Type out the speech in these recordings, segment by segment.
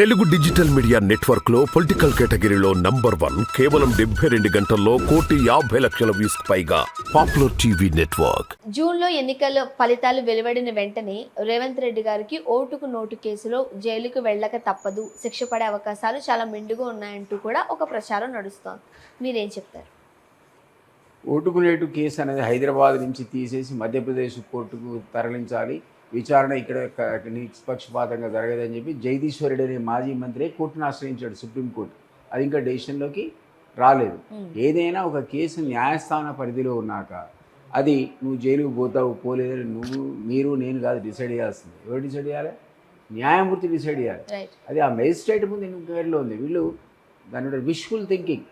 Telugu digital media నెట్వర్క్లో political కేటగిరీలో number one కేవలం డెబ్బై రెండు గంటల్లో కోటి యాభై లక్షల వ్యూస్ పైగా పాపులర్ టీవీ నెట్వర్క్. జూన్లో ఎన్నికల ఫలితాలు వెలువడిన వెంటనే రేవంత్ రెడ్డి గారికి ఓటుకు నోటు కేసులో జైలుకు వెళ్ళక తప్పదు శిక్ష పడే అవకాశాలు చాలా మెండుగా ఉన్నాయంటూ కూడా ఒక ప్రచారం నడుస్తోంది. మీరేం చెప్తారు? ఓటుకునేటు కేసు అనేది హైదరాబాద్ నుంచి తీసేసి మధ్యప్రదేశ్ కోర్టుకు తరలించాలి. విచారణ ఇక్కడ నిష్పక్షపాతంగా జరగదని చెప్పి జగదీశ్వర్ రెడ్డి అనే మాజీ మంత్రి కోర్టును ఆశ్రయించాడు సుప్రీంకోర్టు అది ఇంకా డెసిషన్లోకి రాలేదు. ఏదైనా ఒక కేసు న్యాయస్థాన పరిధిలో ఉన్నాక అది నువ్వు జైలుకు పోతావు పోలేదని నువ్వు మీరు నేను కాదు డిసైడ్ చేయాల్సింది. ఎవరు డిసైడ్ చేయాలి? న్యాయమూర్తి డిసైడ్ చేయాలి. అది ఆ మెజిస్ట్రేట్ ముందు ఎంక్వైరీలో ఉంది? వీళ్ళు దాని విష్ఫుల్ థింకింగ్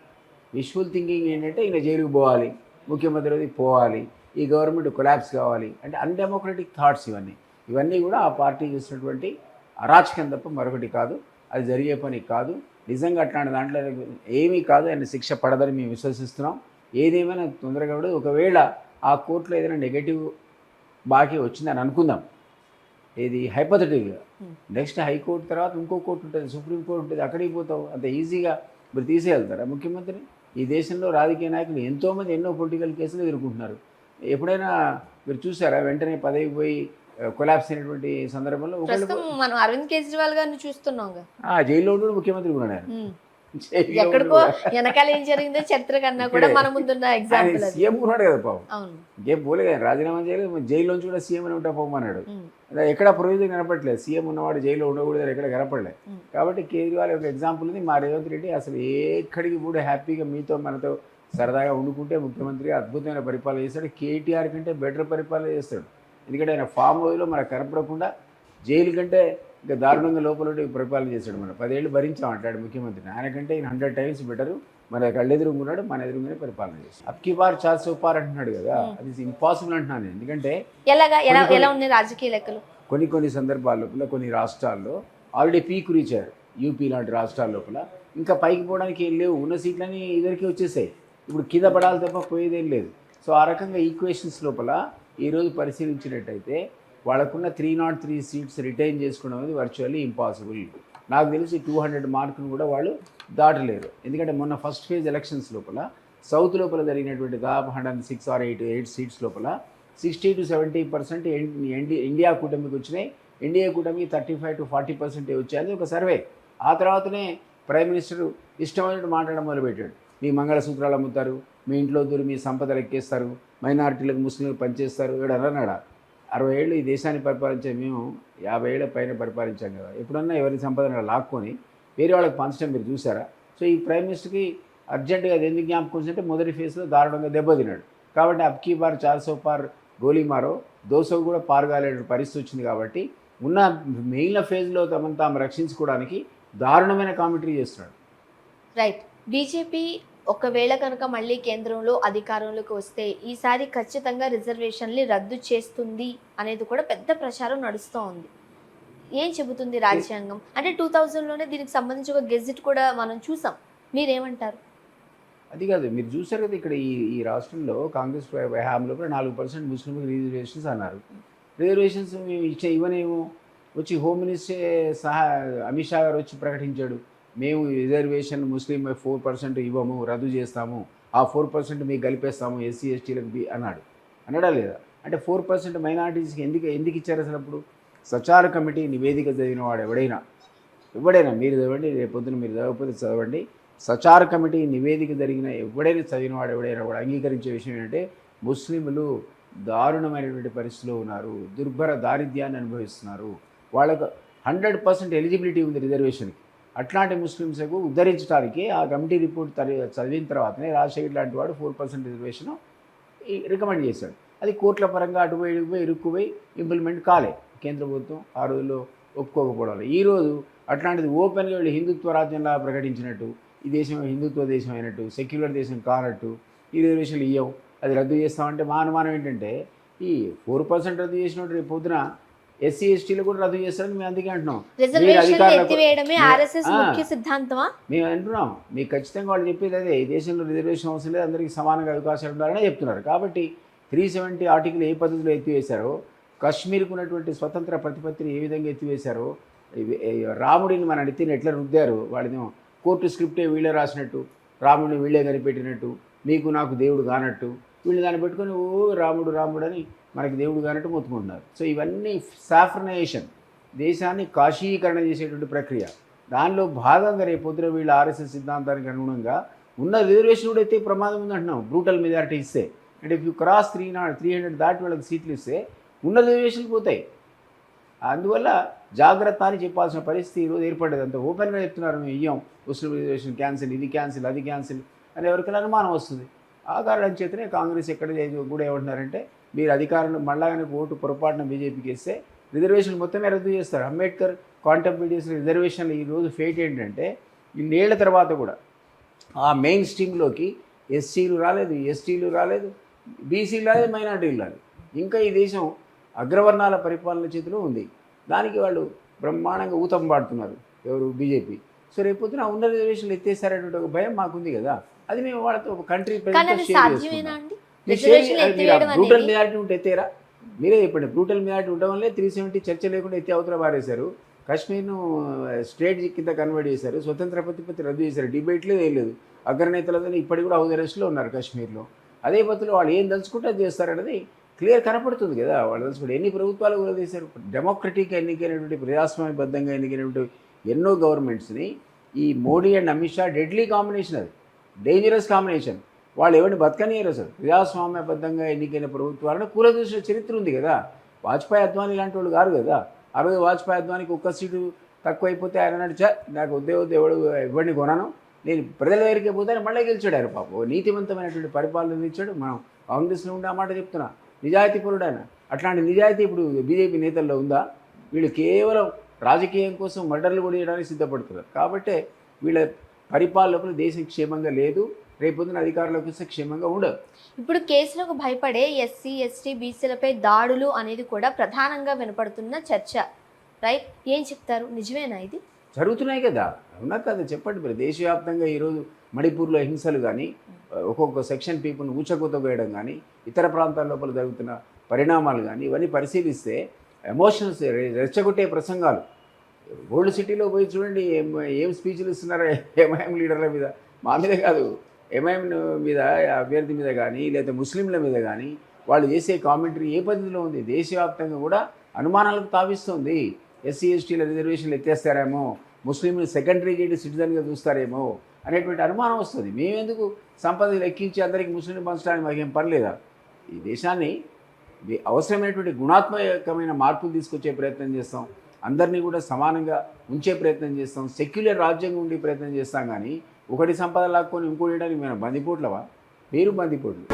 విష్ఫుల్ థింకింగ్ ఏంటంటే ఈయన జైలుకు పోవాలి ముఖ్యమంత్రి పోవాలి ఈ గవర్నమెంట్ కొలాప్స్ కావాలి. అంటే అన్డెమోక్రటిక్ థాట్స్ ఇవన్నీ. ఇవన్నీ కూడా ఆ పార్టీ చేసినటువంటి అరాచకం తప్ప మరొకటి కాదు. అది జరిగే పని కాదు. నిజంగా అట్లాంటి దాంట్లో ఏమీ కాదు. ఆయన శిక్ష పడదని మేము విశ్వసిస్తున్నాం. ఏదేమైనా తొందరగా కూడా ఒకవేళ ఆ కోర్టులో ఏదైనా నెగటివ్ బాకీ వచ్చిందని అనుకుందాం. ఇది హైపోథెటిక్గా. నెక్స్ట్ హైకోర్టు తర్వాత ఇంకో కోర్టు ఉంటుంది. సుప్రీం కోర్టు ఉంటుంది. అక్కడికి పోతావు. అంత ఈజీగా మీరు తీసేయగలుగుతారా ముఖ్యమంత్రిని? ఈ దేశంలో రాజకీయ నాయకులు ఎంతోమంది ఎన్నో పొలిటికల్ కేసులు ఎదుర్కొంటున్నారు. ఎప్పుడైనా మీరు చూసారా? వెంటనే పదవికి పోయి కొలాప్స్ అయినటువంటి సందర్భంలో మనం అరవింద్ కేజ్రీవాల్ గారిని చూస్తున్నాం ఆ, జైల్లో ఉండి ముఖ్యమంత్రి కూడా ఎక్కడికో కూడా. వెనకాల ఏం జరిగిందో చరిత్ర కన్నా కూడా. మన ముందున్న ఎగ్జాంపుల్ సీఎం ఉన్నాడు కదా పాపం. ఇంకేం పోలే కదా రాజీనామా చేయలేదు జైల్లోంచి కూడా సీఎం అని ఉంటా పోమన్నాడు. అదే ఎక్కడ ప్రొవిజన్ కనపడలేదు సీఎం ఉన్నవాడు జైల్లో ఉండకూడదు ఎక్కడ కనపడలేదు. కాబట్టి కేజ్రీవాల్ ఒక ఎగ్జాంపుల్ ఉంది. మా రేవంత్ రెడ్డి అసలు ఎక్కడికి కూడా హ్యాపీగా మీతో మనతో సరదాగా ఉండుకుంటే ముఖ్యమంత్రి అద్భుతమైన పరిపాలన చేస్తాడు. కేటీఆర్ కంటే బెటర్ పరిపాలన చేస్తాడు. ఎందుకంటే ఆయన ఫామ్ హౌస్లో మనకు కనపడకుండా జైలు కంటే ఇంకా దారుణంగా లోపల పరిపాలన చేశాడు మనం. పదేళ్ళు భరించాం అంటాడు ముఖ్యమంత్రిని. ఆయన కంటే ఈయన హండ్రెడ్ టైమ్స్ బెటరు. మన కళ్ళెదురుగున్నాడు మన ఎదురుగానే పరిపాలన చేస్తాడు అప్కి బార్ చార్ సో పార్ అంటున్నాడు కదా. అది ఇంపాసిబుల్ అంటున్నాను నేను. ఎందుకంటే ఎలా ఉన్నాయి రాజకీయ లెక్కలు? కొన్ని కొన్ని సందర్భాల లోపల కొన్ని రాష్ట్రాల్లో ఆల్రెడీ పీక్ రీచారు యూపీ లాంటి రాష్ట్రాల లోపల. ఇంకా పైకి పోవడానికి ఏం లేవు. ఉన్న సీట్లన్నీ ఇద్దరికి వచ్చేసాయి. ఇప్పుడు కింద పడాలి తప్ప పోయేదేం లేదు. సో ఆ రకంగా ఈక్వేషన్స్ లోపల ఈరోజు పరిశీలించినట్టయితే వాళ్ళకున్న three not three seats retain చేసుకోవడం అనేది వర్చువల్లీ ఇంపాసిబుల్ నాకు తెలిసి టూ హండ్రెడ్ మార్కును కూడా వాళ్ళు దాటలేరు. ఎందుకంటే మొన్న ఫస్ట్ ఫేజ్ ఎలక్షన్స్ లోపల సౌత్ లోపల జరిగినటువంటి దాదాపు hundred six or eight eight seats లోపల sixty to seventy percent India కూటమికి వచ్చినాయి. ఇండియా కూటమికి థర్టీ ఫైవ్ టు ఫార్టీ పర్సెంటే వచ్చాయని ఒక సర్వే ఆ తర్వాతనే ప్రైమ్ మినిస్టర్ ఇష్టమైనట్టు మాట్లాడడం మొదలుపెట్టాడు. మీ మంగళసూత్రాలు అమ్ముతారు మీ ఇంట్లో దూరి మీ సంపదలు ఎక్కేస్తారు మైనారిటీలకు ముస్లింలకు పనిచేస్తారు వీడు అన్నాడా అరవై ఏళ్ళు ఈ దేశాన్ని పరిపాలించే మేము యాభై ఏళ్ళ పైన పరిపాలించాం కదా. ఎప్పుడన్నా ఎవరి సంపదన లాక్కొని వేరే వాళ్ళకి పంచడం మీరు చూసారా సో ఈ ప్రైమ్ మినిస్టర్కి అర్జెంటుగా అది ఎందుకు జ్ఞాపకం వచ్చిందంటే మొదటి ఫేజ్లో దారుణంగా దెబ్బతిన్నాడు. కాబట్టి అబ్కీ బార్ చార్సో పార్ గోలీ మారో దోసో కూడా పారగాలే పరిస్థితి వచ్చింది కాబట్టి ఉన్న మెయిన్ల ఫేజ్లో తమను తాము రక్షించుకోవడానికి దారుణమైన కామెంటరీ చేస్తున్నాడు. రైట్ బీజేపీ ఒకవేళ కనుక మళ్ళీ కేంద్రంలో అధికారంలోకి వస్తే ఈసారి ఖచ్చితంగా రిజర్వేషన్ని రద్దు చేస్తుంది అనేది కూడా పెద్ద ప్రచారం నడుస్తూ ఉంది. ఏం చెబుతుంది రాజ్యాంగం? అంటే టూ థౌజండ్లోనే దీనికి సంబంధించి ఒక గెజిట్ కూడా మనం చూసాం. మీరేమంటారు? అది కాదు మీరు చూసారు కదా ఇక్కడ ఈ ఈ రాష్ట్రంలో కాంగ్రెస్ హయాంలో కూడా నాలుగు పర్సెంట్ ముస్లింకి రిజర్వేషన్స్ అన్నారు. రిజర్వేషన్స్ మేము ఇచ్చే ఇవ్వనేమో. వచ్చి హోమ్ మినిస్టర్ సహా అమిత్ షా గారు వచ్చి ప్రకటించాడు. మేము రిజర్వేషన్ ముస్లిం ఫోర్ పర్సెంట్ ఇవ్వము రద్దు చేస్తాము. ఆ ఫోర్ పర్సెంట్ మీకు కలిపేస్తాము ఎస్సీ ఎస్టీలకు బి అన్నాడు. అన్నాడా లేదా? అంటే ఫోర్ పర్సెంట్ మైనారిటీస్కి ఎందుకు ఎందుకు ఇచ్చారు అసలు అప్పుడు? సచార కమిటీ నివేదిక చదివిన వాడు ఎవడైనా? ఎవడైనా? మీరు చదవండి రేపు పొద్దున మీరు చదవకపోతే చదవండి. సచార కమిటీ నివేదిక జరిగిన ఎవడైనా చదివిన వాడు ఎవడైనా కూడా అంగీకరించే విషయం ఏంటంటే ముస్లింలు దారుణమైనటువంటి పరిస్థితిలో ఉన్నారు దుర్భర దారిద్ర్యాన్ని అనుభవిస్తున్నారు. వాళ్ళకు హండ్రెడ్ పర్సెంట్ ఎలిజిబిలిటీ ఉంది రిజర్వేషన్కి. అట్లాంటి ముస్లిమ్స్కు ఉద్ధరించడానికి ఆ కమిటీ రిపోర్ట్ చదివిన తర్వాతనే రాజశేఖర్ లాంటి వాడు ఫోర్ పర్సెంట్ రిజర్వేషన్ రికమెండ్ చేశాడు. అది కోర్టుల పరంగా అటుపోయి ఇటుపోయి ఇరుక్కుపోయి ఇంప్లిమెంట్ కాలే. కేంద్ర ప్రభుత్వం ఆ రోజుల్లో ఒప్పుకోకపోవడం వల్ల. ఈ రోజు అట్లాంటిది ఓపెన్గా వీళ్ళు హిందుత్వ రాజ్యంలా ప్రకటించినట్టు ఈ దేశం హిందుత్వ దేశం అయినట్టు సెక్యులర్ దేశం కానట్టు ఈ రిజర్వేషన్లు ఇవ్వం అది రద్దు చేస్తామంటే మా అనుమానం ఏంటంటే ఈ ఫోర్ పర్సెంట్ రద్దు చేసినట్టు రేపు పొద్దున ఎస్సీ ఎస్టీలు కూడా రద్దు చేస్తారని మేము అందుకే అంటున్నాం. మేము అంటున్నాం. మీకు ఖచ్చితంగా వాళ్ళు చెప్పేది అదే. ఈ దేశంలో రిజర్వేషన్ అవసరం లేదు అందరికీ సమానంగా అవకాశాలు ఉండాలని చెప్తున్నారు. కాబట్టి త్రీ సెవెంటీ ఆర్టికల్ ఏ పద్ధతిలో ఎత్తివేశారో కాశ్మీర్కు ఉన్నటువంటి స్వతంత్ర ప్రతిపత్తిని ఏ విధంగా ఎత్తివేశారో రాముడిని మన నెత్తిని ఎట్లా రుద్దారు వాడిని కోర్టు స్క్రిప్టే వీళ్ళే రాసినట్టు రాముడిని వీళ్ళే కనిపెట్టినట్టు నీకు నాకు దేవుడు కానట్టు వీళ్ళు దాన్ని పెట్టుకొని ఓ రాముడు రాముడు అని మనకి దేవుడు కానట్టు మొత్తుకుంటున్నారు. సో ఇవన్నీ సాఫ్రనేషన్ దేశాన్ని కాశీకరణ చేసేటువంటి ప్రక్రియ. దానిలో భాగంగా రేపు పొద్దున వీళ్ళ ఆర్ఎస్ఎస్ సిద్ధాంతానికి అనుగుణంగా ఉన్న రిజర్వేషన్ కూడా అయితే ప్రమాదం ఉందంటున్నాం బ్రూటల్ మెజారిటీ ఇస్తే. అంటే if you cross three not three hundred దాటి వాళ్ళకి సీట్లు ఇస్తే ఉన్న రిజర్వేషన్లు పోతాయి. అందువల్ల జాగ్రత్త అని చెప్పాల్సిన పరిస్థితి ఈరోజు ఏర్పడ్డది. అంత ఓపెన్గా చెప్తున్నారు మేము ఇయ్యం. ముస్లిం రిజర్వేషన్ క్యాన్సిల్ ఇది క్యాన్సిల్ అది క్యాన్సిల్ అని ఎవరికైనా అనుమానం వస్తుంది. ఆ కారణం చేతనే కాంగ్రెస్ ఎక్కడ కూడా ఏమంటున్నారంటే మీరు అధికారం మళ్ళా కనుక ఓటు పొరపాటున బీజేపీకి వేస్తే రిజర్వేషన్ మొత్తమే రద్దు చేస్తారు. అంబేద్కర్ కాంటెంపరీ చేసిన రిజర్వేషన్లు ఈరోజు ఫేట్ ఏంటంటే ఇన్నేళ్ళ తర్వాత కూడా ఆ మెయిన్ స్ట్రీమ్లోకి ఎస్సీలు రాలేదు ఎస్టీలు రాలేదు బీసీలు రాలేదు మైనార్టీలు రాలేదు. ఇంకా ఈ దేశం అగ్రవర్ణాల పరిపాలన చేతిలో ఉంది. దానికి వాళ్ళు బ్రహ్మాండంగా ఊతం పాడుతున్నారు ఎవరు? బీజేపీ. సో రేపొద్దున ఉన్న రిజర్వేషన్లు ఎత్తేసారనేటువంటి ఒక భయం మాకుంది కదా. అది మేము వాళ్ళతో ఒక కంట్రీ బ్రూటల్ మెజారిటీ ఉంటే ఎత్తేరా మీరే చెప్పండి బ్రూటల్ మెజారిటీ ఉండడం వల్లే త్రీ సెవెంటీ చర్చ లేకుండా ఎత్తి అవతల పారేశారు. కాశ్మీర్ను స్టేట్ కింద కన్వర్ట్ చేశారు స్వతంత్ర ప్రతిపత్తి రద్దు చేశారు. డిబేట్లే ఏం లేదు. అగ్రనేతలతో ఇప్పటికి కూడా హౌస్ అరెస్ట్లో ఉన్నారు కాశ్మీర్లో. అదే పద్ధతిలో వాళ్ళు ఏం తలుచుకుంటే అది చేస్తారనేది క్లియర్ కనపడుతుంది కదా. వాళ్ళు తలుచుకుంటే ఎన్ని ప్రభుత్వాలు కూడా చేశారు. డెమోక్రటిక్ ఎన్నికైనటువంటి ప్రజాస్వామ్యబద్ధంగా ఎన్నికైనటువంటి ఎన్నో గవర్నమెంట్స్ని ఈ Modi and Amit Shah deadly combination అది. డేంజరస్ కాంబినేషన్ వాళ్ళు ఎవరిని బతకనియరు అసలు. ప్రజాస్వామ్యబద్ధంగా ఎన్నికైన ప్రభుత్వాలను కూలదూసిన చరిత్ర ఉంది కదా. వాజ్పేయి అద్వానీ లాంటి వాళ్ళు కారు కదా. ఆ రోజు వాజ్పేయి అద్వానికి ఒక్క సీటు తక్కువైపోతే ఆయన నడిచా నాకు వద్దే ఎవడు ఎవరిని కొనను. నేను ప్రజల దగ్గరికి పోతే మళ్ళీ గెలిచాడు ఆయన పాపం. నీతివంతమైనటువంటి పరిపాలన ఇచ్చాడు మనం కాంగ్రెస్లో ఉండే ఆ మాట చెప్తున్నా. నిజాయితీ పరుడు ఆయన. అట్లాంటి నిజాయితీ ఇప్పుడు బీజేపీ నేతల్లో ఉందా? వీళ్ళు కేవలం రాజకీయం కోసం మర్డర్లు కూడా చేయడానికి సిద్ధపడుతున్నారు. కాబట్టి వీళ్ళ పరిపాలనలో దేశం క్షేమంగా లేదు రేపొద్దున అధికారంలోకి వస్తే క్షేమంగా ఉండదు ఇప్పుడు కేసులకు భయపడే ఎస్సీ ఎస్టీ బీసీలపై దాడులు అనేది కూడా ప్రధానంగా వినపడుతున్న చర్చ. రైట్? ఏం చెప్తారు? నిజమేనా ఇది? జరుగుతున్నాయి కదా. అవునా కదా? చెప్పండి మరి. దేశవ్యాప్తంగా ఈరోజు మణిపూర్లో హింసలు కానీ ఒక్కొక్క సెక్షన్ పీపుల్ని ఊచకోత వేయడం కానీ ఇతర ప్రాంతాల లోపల జరుగుతున్న పరిణామాలు కానీ ఇవన్నీ పరిశీలిస్తే ఎమోషనల్స్ రెచ్చగొట్టే ప్రసంగాలు ఓల్డ్ సిటీలో పోయి చూడండి ఏం ఏం స్పీచ్లు ఇస్తున్నారు ఎంఐఎం లీడర్ల మీద. మా మీద కాదు ఎంఐఎం మీద అభ్యర్థి మీద కానీ లేకపోతే ముస్లింల మీద కానీ వాళ్ళు చేసే కామెంటరీ ఏ పద్ధతిలో ఉంది. దేశవ్యాప్తంగా కూడా అనుమానాలకు తావిస్తుంది. ఎస్సీ ఎస్టీల రిజర్వేషన్లు ఎత్తేస్తారేమో ముస్లింలు సెకండరీ గ్రేడ్ సిటిజన్గా చూస్తారేమో అనేటువంటి అనుమానం వస్తుంది. మేమెందుకు సంపద లెక్కించి అందరికీ ముస్లిం పంచడానికి మాకేం పర్లేదా ఈ దేశాన్ని అవసరమైనటువంటి గుణాత్మకమైన మార్పులు తీసుకొచ్చే ప్రయత్నం చేస్తాం. అందరినీ కూడా సమానంగా ఉంచే ప్రయత్నం చేస్తాం. సెక్యులర్ రాజ్యంగా ఉండే ప్రయత్నం చేస్తాం కానీ ఒకటి సంపద లాక్కొని ఇంకోటి వేయడానికి మేము బందిపోట్లవా? మీరు బందిపోట్లు.